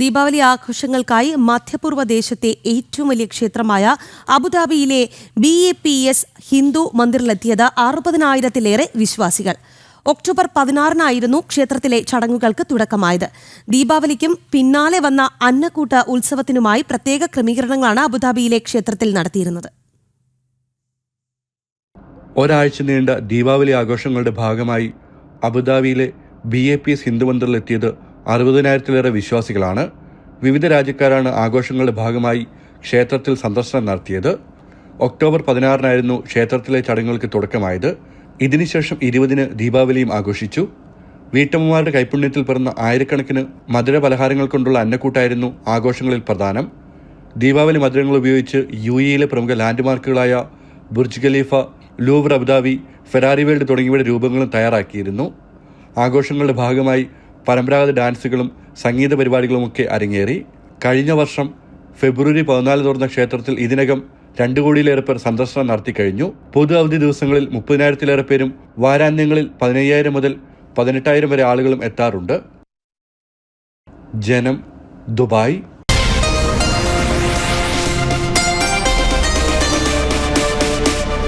ദീപാവലി ആഘോഷങ്ങൾക്കായി മധ്യപൂർവ ദേശത്തെ ഏറ്റവും വലിയ ക്ഷേത്രമായ അബുദാബിയിലെ B A P S Hindu മന്ദിറിലെത്തിയത് അറുപതിനായിരത്തിലേറെ വിശ്വാസികൾ. ഒക്ടോബർ പതിനാറിനായിരുന്നു ക്ഷേത്രത്തിലെ ചടങ്ങുകൾക്ക് തുടക്കമായത്. ദീപാവലിക്കും പിന്നാലെ വന്ന അന്നക്കൂട്ട ഉത്സവത്തിനുമായി പ്രത്യേക ക്രമീകരണങ്ങളാണ് അബുദാബിയിലെ ക്ഷേത്രത്തിൽ നടത്തിയിരുന്നത്. ഒരാഴ്ച നീണ്ട ദീപാവലി ആഘോഷങ്ങളുടെ ഭാഗമായി അബുദാബിയിലെ B A P S Hindu മന്ദിറിലെത്തിയത് അറുപതിനായിരത്തിലേറെ വിശ്വാസികളാണ്. വിവിധ രാജ്യക്കാരാണ് ആഘോഷങ്ങളുടെ ഭാഗമായി ക്ഷേത്രത്തിൽ സന്ദർശനം നടത്തിയത്. ഒക്ടോബർ പതിനാറിനായിരുന്നു ക്ഷേത്രത്തിലെ ചടങ്ങുകൾക്ക് തുടക്കമായത്. ഇതിനുശേഷം ഇരുപതിന് ദീപാവലിയും ആഘോഷിച്ചു. വീട്ടമ്മമാരുടെ കൈപുണ്യത്തിൽ പിറന്ന ആയിരക്കണക്കിന് മധുര പലഹാരങ്ങൾ കൊണ്ടുള്ള അന്നക്കൂട്ടായിരുന്നു ആഘോഷങ്ങളിൽ പ്രധാനം. ദീപാവലി മധുരങ്ങൾ ഉപയോഗിച്ച് യു എയിലെ പ്രമുഖ ലാൻഡ്മാർക്കുകളായ Burj Khalifa Louvre Abu Dhabi Ferrari World തുടങ്ങിയവയുടെ രൂപങ്ങളും തയ്യാറാക്കിയിരുന്നു. ആഘോഷങ്ങളുടെ ഭാഗമായി പരമ്പരാഗത ഡാൻസുകളും സംഗീത പരിപാടികളുമൊക്കെ അരങ്ങേറി. കഴിഞ്ഞ വർഷം ഫെബ്രുവരി പതിനാല് തുറന്ന ക്ഷേത്രത്തിൽ ഇതിനകം രണ്ടു കോടിയിലേറെ പേർ സന്ദർശനം നടത്തി കഴിഞ്ഞു. പൊതു അവധി ദിവസങ്ങളിൽ മുപ്പതിനായിരത്തിലേറെ പേരും വാരാന്ത്യങ്ങളിൽ പതിനയ്യായിരം മുതൽ പതിനെട്ടായിരം വരെ ആളുകളും എത്താറുണ്ട്. ജനം ദുബായ്